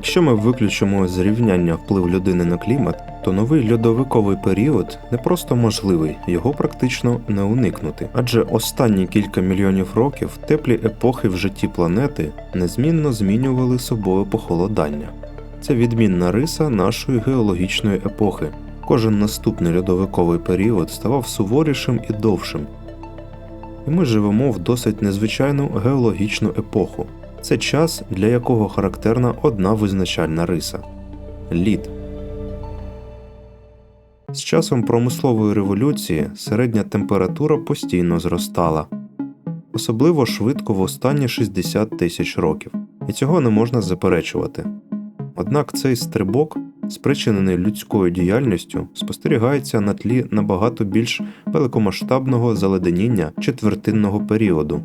Якщо ми виключимо зрівняння вплив людини на клімат, то новий льодовиковий період не просто можливий, його практично не уникнути. Адже останні кілька мільйонів років теплі епохи в житті планети незмінно змінювали собою похолодання. Це відмінна риса нашої геологічної епохи. Кожен наступний льодовиковий період ставав суворішим і довшим. І ми живемо в досить незвичайну геологічну епоху. Це час, для якого характерна одна визначальна риса лід. З часом промислової революції середня температура постійно зростала, особливо швидко в останні 60 тисяч років, і цього не можна заперечувати. Однак цей стрибок, спричинений людською діяльністю, спостерігається на тлі набагато більш великомасштабного заледеніння четвертинного періоду.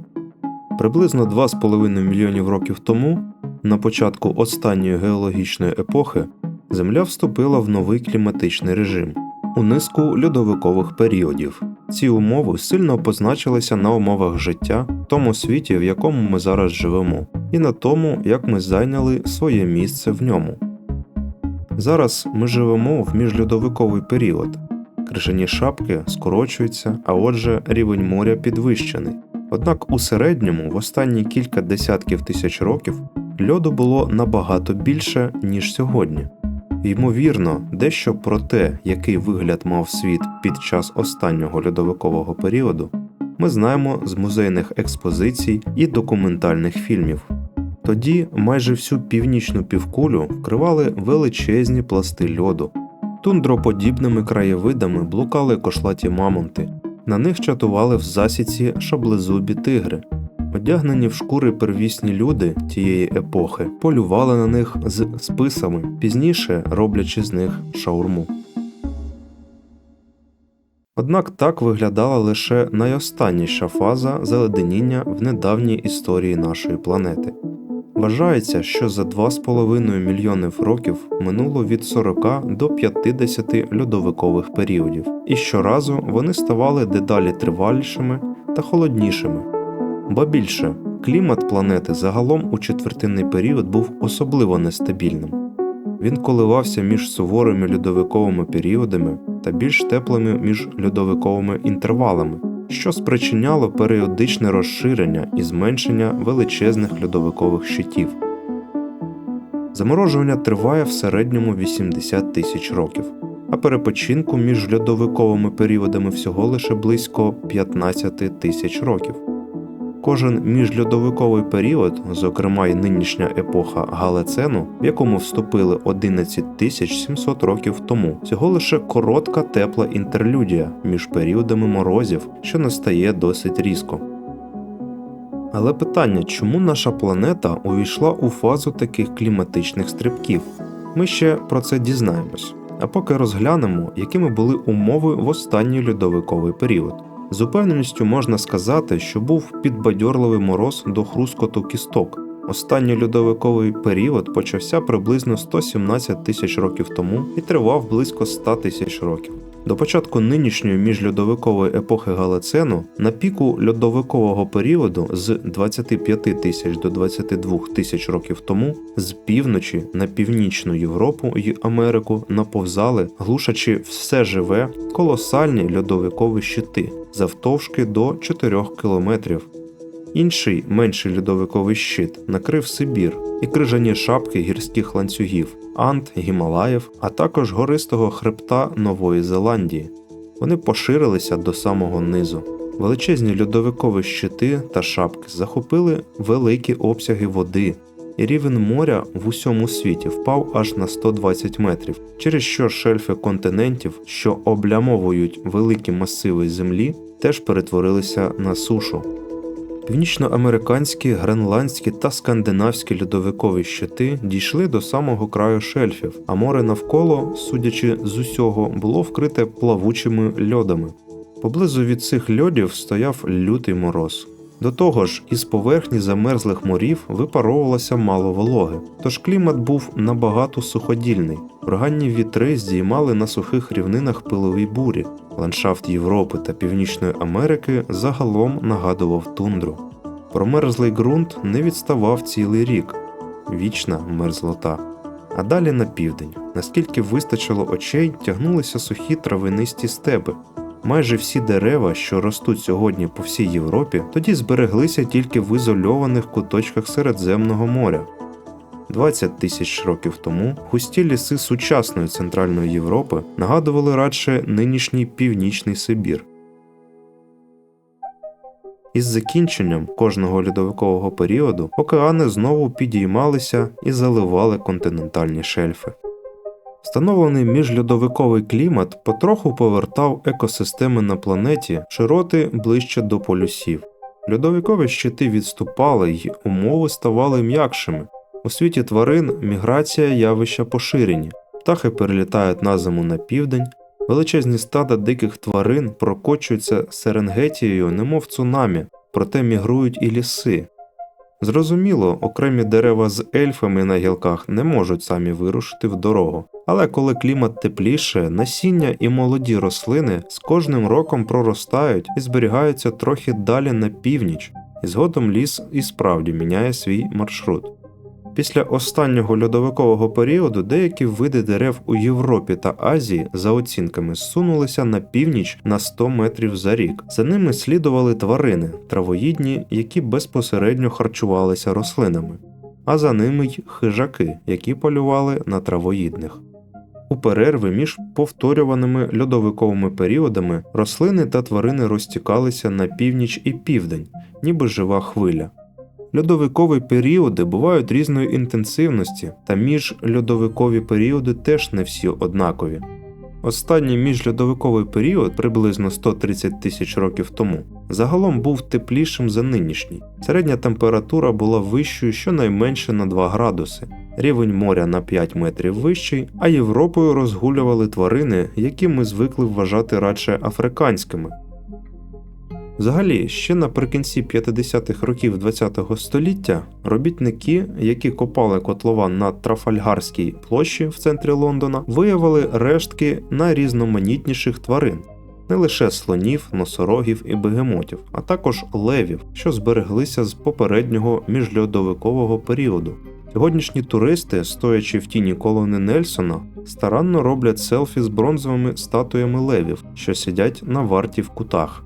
Приблизно 2,5 мільйонів років тому, на початку останньої геологічної епохи, Земля вступила в новий кліматичний режим у низку льодовикових періодів. Ці умови сильно позначилися на умовах життя в тому світі, в якому ми зараз живемо, і на тому, як ми зайняли своє місце в ньому. Зараз ми живемо в міжльодовиковий період. Крижані шапки скорочуються, а отже, рівень моря підвищений. Однак у середньому в останні кілька десятків тисяч років льоду було набагато більше, ніж сьогодні. Ймовірно, дещо про те, який вигляд мав світ під час останнього льодовикового періоду, ми знаємо з музейних експозицій і документальних фільмів. Тоді майже всю північну півкулю вкривали величезні пласти льоду. Тундроподібними краєвидами блукали кошлаті мамонти, на них чатували в засіці шаблезубі тигри. Одягнені в шкури первісні люди тієї епохи полювали на них з списами, пізніше роблячи з них шаурму. Однак так виглядала лише найостанніша фаза заледеніння в недавній історії нашої планети. Вважається, що за 2,5 мільйонів років минуло від 40 до 50 льодовикових періодів, і щоразу вони ставали дедалі тривалішими та холоднішими. Ба більше, клімат планети загалом у четвертинний період був особливо нестабільним. Він коливався між суворими льодовиковими періодами та більш теплими між льодовиковими інтервалами, що спричиняло періодичне розширення і зменшення величезних льодовикових щитів. Заморожування триває в середньому 80 тисяч років, а перепочинку між льодовиковими періодами всього лише близько 15 тисяч років. Кожен міжльодовиковий період, зокрема й нинішня епоха Галецену, в якому вступили 11 700 років тому, всього лише коротка тепла інтерлюдія між періодами морозів, що настає досить різко. Але питання, чому наша планета увійшла у фазу таких кліматичних стрибків? Ми ще про це дізнаємось. А поки розглянемо, якими були умови в останній льодовиковий період. З упевненістю можна сказати, що був підбадьорливий мороз до хрускоту кісток. Останній льодовиковий період почався приблизно 117 тисяч років тому і тривав близько 100 тисяч років. До початку нинішньої міжльодовикової епохи Галацену на піку льодовикового періоду з 25 тисяч до 22 тисяч років тому з півночі на північну Європу і Америку наповзали, глушачи все живе колосальні льодовикові щити завтовшки до 4 кілометрів. Інший менший льодовиковий щит накрив Сибір і крижані шапки гірських ланцюгів, Ант, Гімалаїв, а також гористого хребта Нової Зеландії. Вони поширилися до самого низу. Величезні льодовикові щити та шапки захопили великі обсяги води, і рівень моря в усьому світі впав аж на 120 метрів, через що шельфи континентів, що облямовують великі масиви землі, теж перетворилися на сушу. Північноамериканські, гренландські та скандинавські льодовикові щити дійшли до самого краю шельфів, а море навколо, судячи з усього, було вкрите плавучими льодами. Поблизу від цих льодів стояв лютий мороз. До того ж, із поверхні замерзлих морів випаровувалося мало вологи, тож клімат був набагато суходільний. Ураганні вітри здіймали на сухих рівнинах пилові бурі. Ландшафт Європи та Північної Америки загалом нагадував тундру. Промерзлий ґрунт не відставав цілий рік, вічна мерзлота. а далі на південь. Наскільки вистачило очей, тягнулися сухі травянисті степи. Майже всі дерева, що ростуть сьогодні по всій Європі, тоді збереглися тільки в ізольованих куточках Середземного моря. 20 тисяч років тому густі ліси сучасної Центральної Європи нагадували радше нинішній північний Сибір. Із закінченням кожного льодовикового періоду океани знову підіймалися і заливали континентальні шельфи. Встановлений міжльодовиковий клімат потроху повертав екосистеми на планеті широти ближче до полюсів. Льодовикові щити відступали й умови ставали м'якшими. У світі тварин міграція явища поширені. Птахи перелітають на зиму на південь, величезні стада диких тварин прокочуються Серенгетією, немов цунамі, проте мігрують і ліси. Зрозуміло, окремі дерева з ельфами на гілках не можуть самі вирушити в дорогу, але коли клімат тепліше, насіння і молоді рослини з кожним роком проростають і зберігаються трохи далі на північ, і згодом ліс і справді міняє свій маршрут. Після останнього льодовикового періоду деякі види дерев у Європі та Азії за оцінками зсунулися на північ на 100 метрів за рік. За ними слідували тварини, травоїдні, які безпосередньо харчувалися рослинами, а за ними й хижаки, які полювали на травоїдних. У перерви між повторюваними льодовиковими періодами рослини та тварини розтікалися на північ і південь, ніби жива хвиля. Льодовикові періоди бувають різної інтенсивності, та міжльодовикові періоди теж не всі однакові. Останній міжльодовиковий період, приблизно 130 тисяч років тому, загалом був теплішим за нинішній. Середня температура була вищою щонайменше на 2 градуси, рівень моря на 5 метрів вищий, а Європою розгулювали тварини, які ми звикли вважати радше африканськими. Взагалі, ще наприкінці 50-х років ХХ століття робітники, які копали котлован на Трафальгарській площі в центрі Лондона, виявили рештки найрізноманітніших тварин. Не лише слонів, носорогів і бегемотів, а також левів, що збереглися з попереднього міжльодовикового періоду. Сьогоднішні туристи, стоячи в тіні колони Нельсона, старанно роблять селфі з бронзовими статуями левів, що сидять на варті в кутах.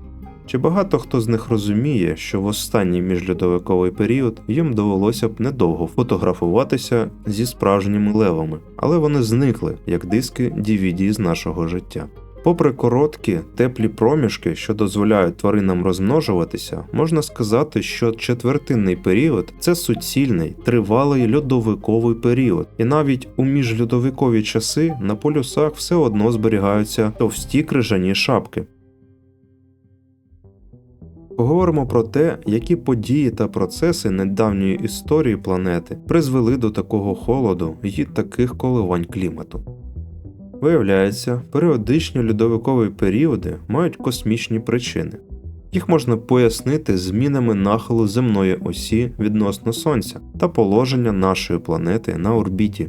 Чи багато хто з них розуміє, що в останній міжльодовиковий період їм довелося б недовго фотографуватися зі справжніми левами, але вони зникли як диски DVD з нашого життя. Попри короткі, теплі проміжки, що дозволяють тваринам розмножуватися, можна сказати, що четвертинний період це суцільний, тривалий льодовиковий період, і навіть у міжльодовикові часи на полюсах все одно зберігаються товсті крижані шапки. Поговоримо про те, які події та процеси недавньої історії планети призвели до такого холоду і таких коливань клімату. Виявляється, періодичні льодовикові періоди мають космічні причини. Їх можна пояснити змінами нахилу земної осі відносно Сонця та положення нашої планети на орбіті.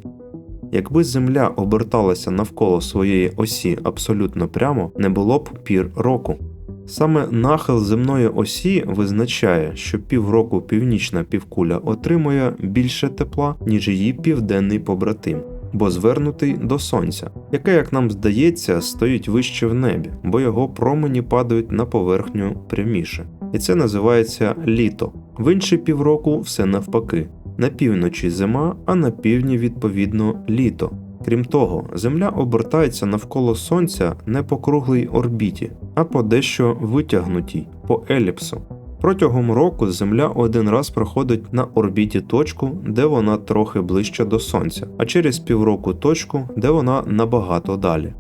Якби Земля оберталася навколо своєї осі абсолютно прямо, не було б пір року. Саме нахил земної осі визначає, що півроку північна півкуля отримує більше тепла, ніж її південний побратим, бо звернутий до сонця, яке, як нам здається, стоїть вище в небі, бо його промені падають на поверхню пряміше. І це називається літо. В інші півроку все навпаки. На півночі зима, а на півдні відповідно літо. Крім того, Земля обертається навколо Сонця не по круглій орбіті, а по дещо витягнутій, по еліпсу. Протягом року Земля один раз проходить на орбіті точку, де вона трохи ближче до Сонця, а через півроку точку, де вона набагато далі.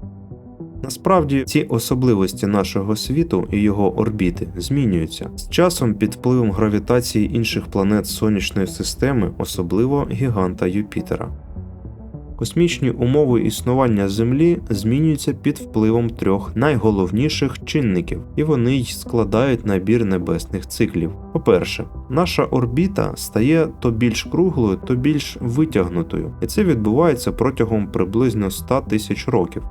Насправді ці особливості нашого світу і його орбіти змінюються з часом під впливом гравітації інших планет сонячної системи, особливо гіганта Юпітера. Космічні умови існування Землі змінюються під впливом трьох найголовніших чинників, і вони й складають набір небесних циклів. По-перше, наша орбіта стає то більш круглою, то більш витягнутою, і це відбувається протягом приблизно 100 тисяч років.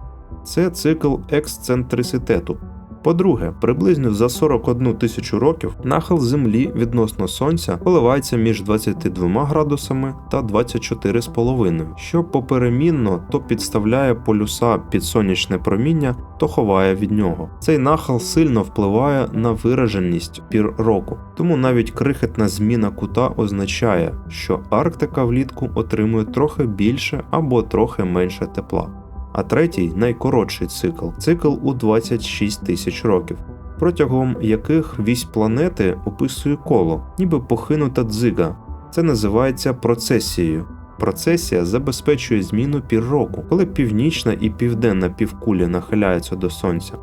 Це цикл ексцентриситету. По-друге, приблизно за 41 тисячу років нахил Землі відносно Сонця коливається між 22 градусами та 24,5, що поперемінно то підставляє полюса під сонячне проміння, то ховає від нього. Цей нахил сильно впливає на вираженість пір року, тому навіть крихітна зміна кута означає, що Арктика влітку отримує трохи більше або трохи менше тепла. А третій найкоротший цикл цикл у 26 тисяч років, протягом яких вісь планети описує коло, ніби похинута дзига. Це називається процесією. Процесія забезпечує зміну пір року, коли північна і південна півкулі нахиляються до сонця.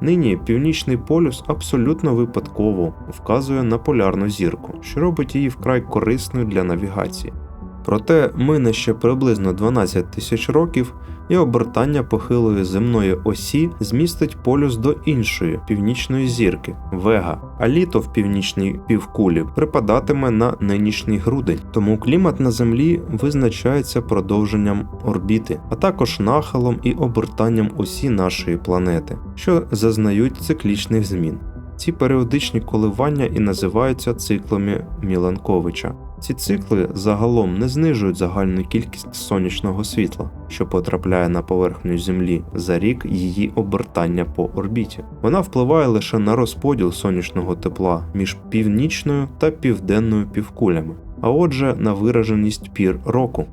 Нині північний полюс абсолютно випадково вказує на полярну зірку, що робить її вкрай корисною для навігації. Проте мине ще приблизно 12 тисяч років, і обертання похилої земної осі змістить полюс до іншої північної зірки Вега, а літо в північній півкулі припадатиме на нинішній грудень. Тому клімат на Землі визначається продовженням орбіти, а також нахилом і обертанням осі нашої планети, що зазнають циклічних змін. Ці періодичні коливання і називаються циклами Міланковича. Ці цикли загалом не знижують загальну кількість сонячного світла, що потрапляє на поверхню Землі за рік її обертання по орбіті. Вона впливає лише на розподіл сонячного тепла між північною та південною півкулями, а отже, на вираженість пір року.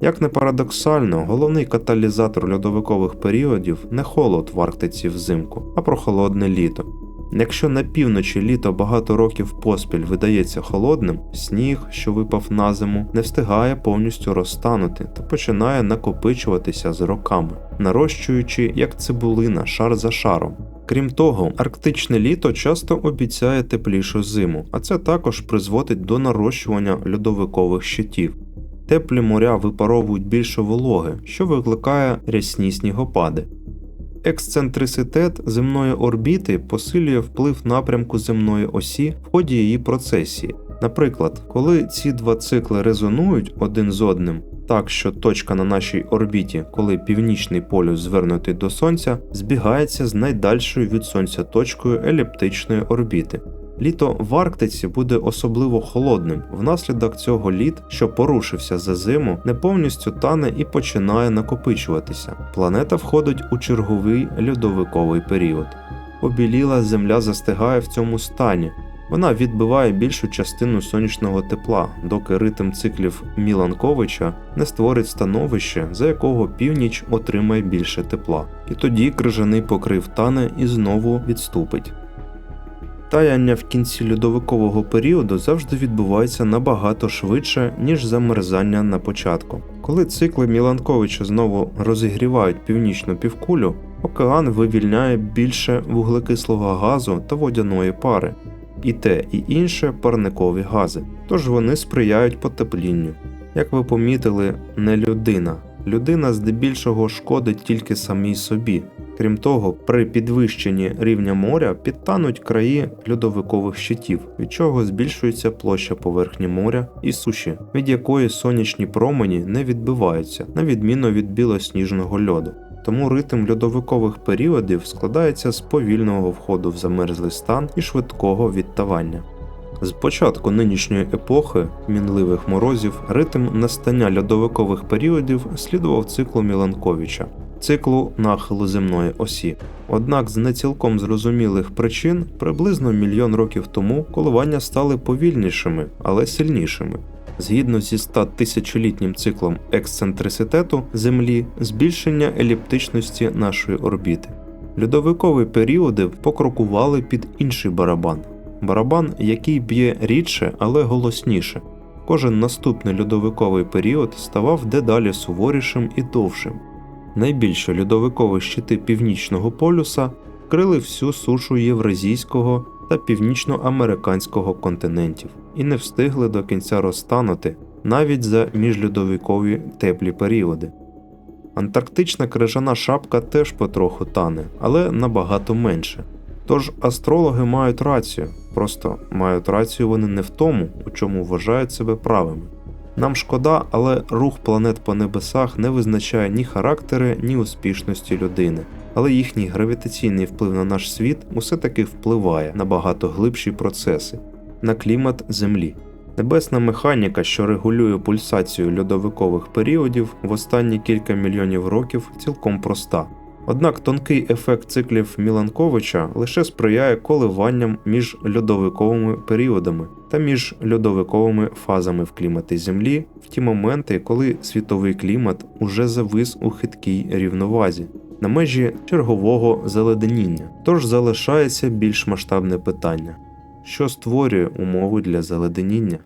Як не парадоксально, головний каталізатор льодовикових періодів не холод в Арктиці взимку, а прохолодне літо. Якщо на півночі літо багато років поспіль видається холодним, сніг, що випав на зиму, не встигає повністю розтанути та починає накопичуватися з роками, нарощуючи як цибулина шар за шаром. Крім того, арктичне літо часто обіцяє теплішу зиму, а це також призводить до нарощування льодовикових щитів. Теплі моря випаровують більше вологи, що викликає рясні снігопади. Ексцентриситет земної орбіти посилює вплив напрямку земної осі в ході її процесії. Наприклад, коли ці два цикли резонують один з одним, так що точка на нашій орбіті, коли північний полюс звернутий до Сонця, збігається з найдальшою від Сонця точкою еліптичної орбіти. Літо в Арктиці буде особливо холодним. Внаслідок цього лід, що порушився за зиму, не повністю тане і починає накопичуватися. Планета входить у черговий льодовиковий період. Обіліла земля застигає в цьому стані. Вона відбиває більшу частину сонячного тепла, доки ритм циклів Міланковича не створить становище, за якого північ отримає більше тепла. І тоді крижаний покрив тане і знову відступить. Таяння в кінці льодовикового періоду завжди відбувається набагато швидше, ніж замерзання на початку. Коли цикли Міланковича знову розігрівають північну півкулю, океан вивільняє більше вуглекислого газу та водяної пари, і те, і інше парникові гази, тож вони сприяють потеплінню. Як ви помітили, не людина. Людина здебільшого шкодить тільки самій собі. Крім того, при підвищенні рівня моря підтануть краї льодовикових щитів, від чого збільшується площа поверхні моря і суші, від якої сонячні промені не відбиваються, на відміну від білосніжного льоду. Тому ритм льодовикових періодів складається з повільного входу в замерзлий стан і швидкого відтавання. З початку нинішньої епохи мінливих морозів ритм настання льодовикових періодів слідував циклу Міланковича, циклу нахилу земної осі. Однак з не цілком зрозумілих причин приблизно мільйон років тому коливання стали повільнішими, але сильнішими. Згідно зі 100 тисячолітнім циклом ексцентриситету Землі, збільшення еліптичності нашої орбіти. Льодовикові періоди покрокували під інший барабан. Барабан, який б'є рідше, але голосніше. Кожен наступний льодовиковий період ставав дедалі суворішим і довшим. Найбільші льодовикові щити північного полюса крили всю сушу Євразійського та північноамериканського континентів і не встигли до кінця розтанути навіть за міжльодовикові теплі періоди. Антарктична крижана шапка теж потроху тане, але набагато менше. Тож астрологи мають рацію, просто мають рацію вони не в тому, у чому вважають себе правими. Нам шкода, але рух планет по небесах не визначає ні характери, ні успішності людини. Але їхній гравітаційний вплив на наш світ усе таки впливає на багато глибші процеси, на клімат Землі. Небесна механіка, що регулює пульсацію льодовикових періодів в останні кілька мільйонів років, цілком проста. Однак тонкий ефект циклів Міланковича лише сприяє коливанням між льодовиковими періодами та між льодовиковими фазами в кліматі Землі в ті моменти, коли світовий клімат уже завис у хиткій рівновазі на межі чергового заледеніння. Тож залишається більш масштабне питання: що створює умови для заледеніння?